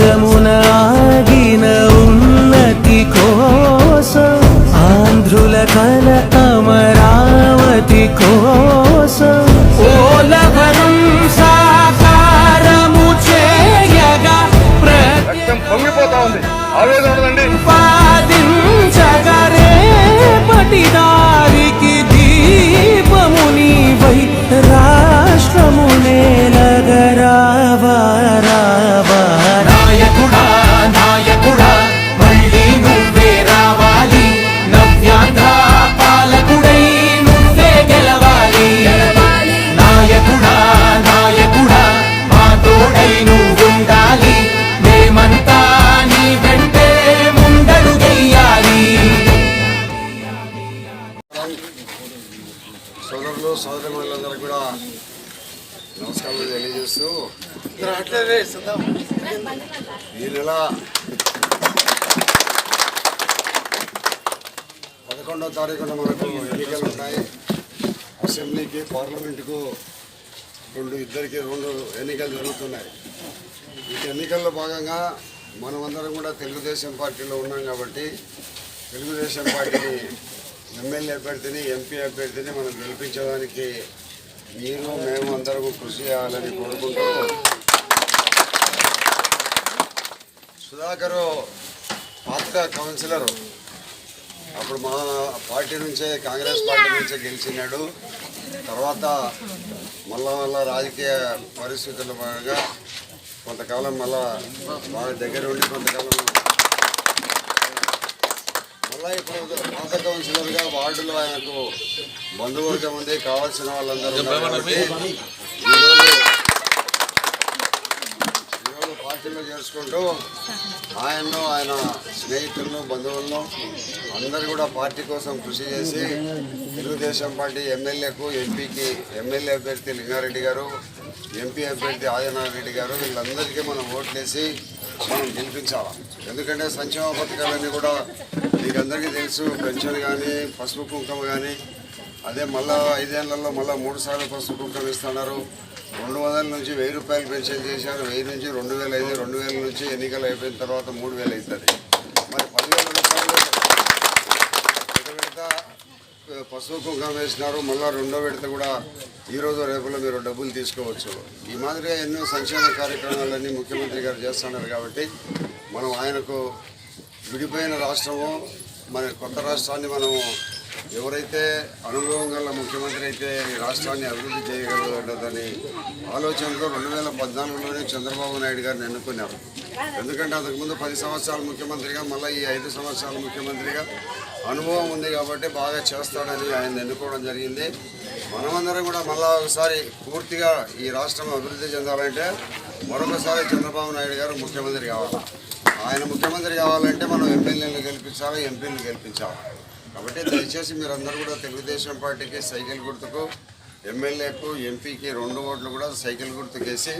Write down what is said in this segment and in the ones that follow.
సగమున ఆగిన ఉన్నతి కోసం ఆంధ్రుల కల అమరావతి కోసం. ఓలవరం సాకారము చేయగా రక్తం పొంగిపోతా ఉంది. ఆవేదన సోదరులు సోదరిమణులందరూ కూడా నమస్కారాలు తెలియజేస్తూ ఈ నెల పదకొండవ తారీఖున మనకు ఎన్నికలు ఉన్నాయి అసెంబ్లీకి పార్లమెంటుకు రెండు ఇద్దరికి రెండు ఎన్నికలు జరుగుతున్నాయి. ఈ ఎన్నికల్లో భాగంగా మనమందరం కూడా తెలుగుదేశం పార్టీలో ఉన్నాం కాబట్టి తెలుగుదేశం పార్టీని ఎమ్మెల్యే అభ్యర్థిని ఎంపీ అభ్యర్థిని మనం గెలిపించడానికి మీరు మేము అందరం కృషి చేయాలని కోరుకుంటూ సుధాకరు పాత కౌన్సిలరు. అప్పుడు మా పార్టీ నుంచే కాంగ్రెస్ పార్టీ నుంచే గెలిచినాడు. తర్వాత మళ్ళా మళ్ళా రాజకీయ పరిస్థితుల భాగంగా కొంతకాలం మళ్ళా వాళ్ళ దగ్గర ఉండి కొంతకాలం మళ్ళీ ఇప్పుడు పాత కౌన్సిలర్గా వార్డులో ఆయనకు బంధువర్గం ఉంది కావాల్సిన వాళ్ళందరూ ఉన్నారు కాబట్టి ఈరోజు ఈరోజు పార్టీలో చేర్చుకుంటూ ఆయన్ను ఆయన స్నేహితులను బంధువులను అందరూ కూడా పార్టీ కోసం కృషి చేసి తెలుగుదేశం పార్టీ ఎమ్మెల్యేకు ఎంపీకి ఎమ్మెల్యే అభ్యర్థి లింగారెడ్డి గారు ఎంపీ అభ్యర్థి ఆదినారాయణ రెడ్డి గారు వీళ్ళందరికీ మనం ఓట్లేసి మనం గెలిపించాలి. ఎందుకంటే సంక్షేమ పథకాలన్నీ కూడా మీకు అందరికీ తెలుసు పెన్షన్ కానీ పసుపు కుంకుమ కానీ అదే మళ్ళా ఐదేళ్ళలో మళ్ళీ మూడు సార్లు పసుపు కుంకుమ ఇస్తున్నారు. రెండు వందల నుంచి వెయ్యి రూపాయలు పెన్షన్ చేశారు. వెయ్యి నుంచి రెండు వేలు అయింది. రెండు వేల నుంచి ఎన్నికలు అయిపోయిన తర్వాత మూడు వేలు అవుతుంది మరి పదివేల రూపాయలు ఒక విడత పసుపు కుంకుమ వేసినారు. మళ్ళీ రెండో విడత కూడా ఈరోజు రేపులో మీరు డబ్బులు తీసుకోవచ్చు. ఈ మాదిరిగా ఎన్నో సంక్షేమ కార్యక్రమాలన్నీ ముఖ్యమంత్రి గారు చేస్తున్నారు కాబట్టి మనం ఆయనకు విడిపోయిన రాష్ట్రము మన కొత్త రాష్ట్రాన్ని మనం ఎవరైతే అనుభవం గల ముఖ్యమంత్రి అయితే ఈ రాష్ట్రాన్ని అభివృద్ధి చేయగలదని ఆలోచనతో రెండు వేల పద్నాలుగులోనే చంద్రబాబు నాయుడు గారిని ఎన్నుకున్నారు. ఎందుకంటే అంతకుముందు పది సంవత్సరాలు ముఖ్యమంత్రిగా మళ్ళీ ఈ ఐదు సంవత్సరాలు ముఖ్యమంత్రిగా అనుభవం ఉంది కాబట్టి బాగా చేస్తాడని ఆయన ఎన్నుకోవడం జరిగింది. మనమందరం కూడా మళ్ళా ఒకసారి పూర్తిగా ఈ రాష్ట్రం అభివృద్ధి చెందాలంటే మరొకసారి చంద్రబాబు నాయుడు గారు ముఖ్యమంత్రి కావాలి. ఆయన ముఖ్యమంత్రి కావాలంటే మనం ఎమ్మెల్యేలు గెలిపించాలి ఎంపీలు గెలిపించాలి? కాబట్టి దయచేసి మీరందరూ కూడా తెలుగుదేశం పార్టీకి సైకిల్ గుర్తుకు ఎమ్మెల్యేకు ఎంపీకి రెండు ఓట్లు కూడా సైకిల్ గుర్తుకేసి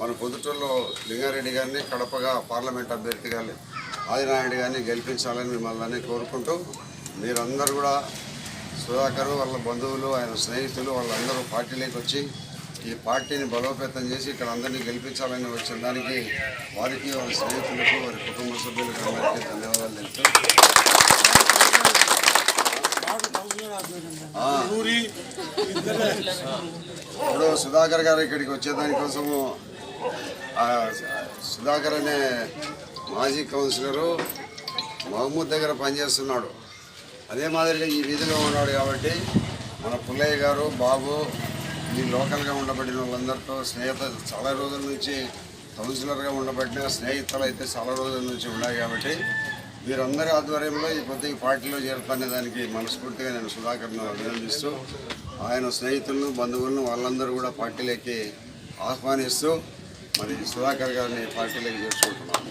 మన పొద్దుటూరులో లింగారెడ్డి గారిని కడపగా పార్లమెంట్ అభ్యర్థిగా ఆదినారాయణ గారిని గెలిపించాలని మిమ్మల్ని కోరుకుంటూ మీరందరూ కూడా సుధాకర్ వాళ్ళ బంధువులు ఆయన స్నేహితులు వాళ్ళందరూ పార్టీలోకి వచ్చి ఈ పార్టీని బలోపేతం చేసి ఇక్కడ అందరినీ గెలిపించాలని వచ్చిన దానికి వారికి వారి స్నేహితులకు వారి కుటుంబ సభ్యులకు అందరికీ ధన్యవాదాలు తెలుసు ఇప్పుడు సుధాకర్ గారు ఇక్కడికి వచ్చేదానికోసము సుధాకర్ అనే మాజీ కౌన్సిలరు మహమ్మూద్ దగ్గర పనిచేస్తున్నాడు. అదే మాదిరిగా ఈ వీధిలో ఉన్నాడు కాబట్టి మన పుల్లయ్య గారు బాబు ఈ లోకల్గా ఉండబడిన వాళ్ళందరితో స్నేహిత చాలా రోజుల నుంచి కౌన్సిలర్గా ఉండబడిన స్నేహితులు అయితే చాలా రోజుల నుంచి ఉన్నాయి కాబట్టి వీరందరి ఆధ్వర్యంలో ఈ కొద్ది పార్టీలో చేరుతానే దానికి మనస్ఫూర్తిగా నేను సుధాకర్ను అభినందిస్తూ ఆయన స్నేహితులను బంధువులను వాళ్ళందరూ కూడా పార్టీలోకి ఆహ్వానిస్తూ మరి సుధాకర్ గారిని పార్టీలోకి చేర్చుకుంటున్నాను.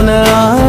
আপনার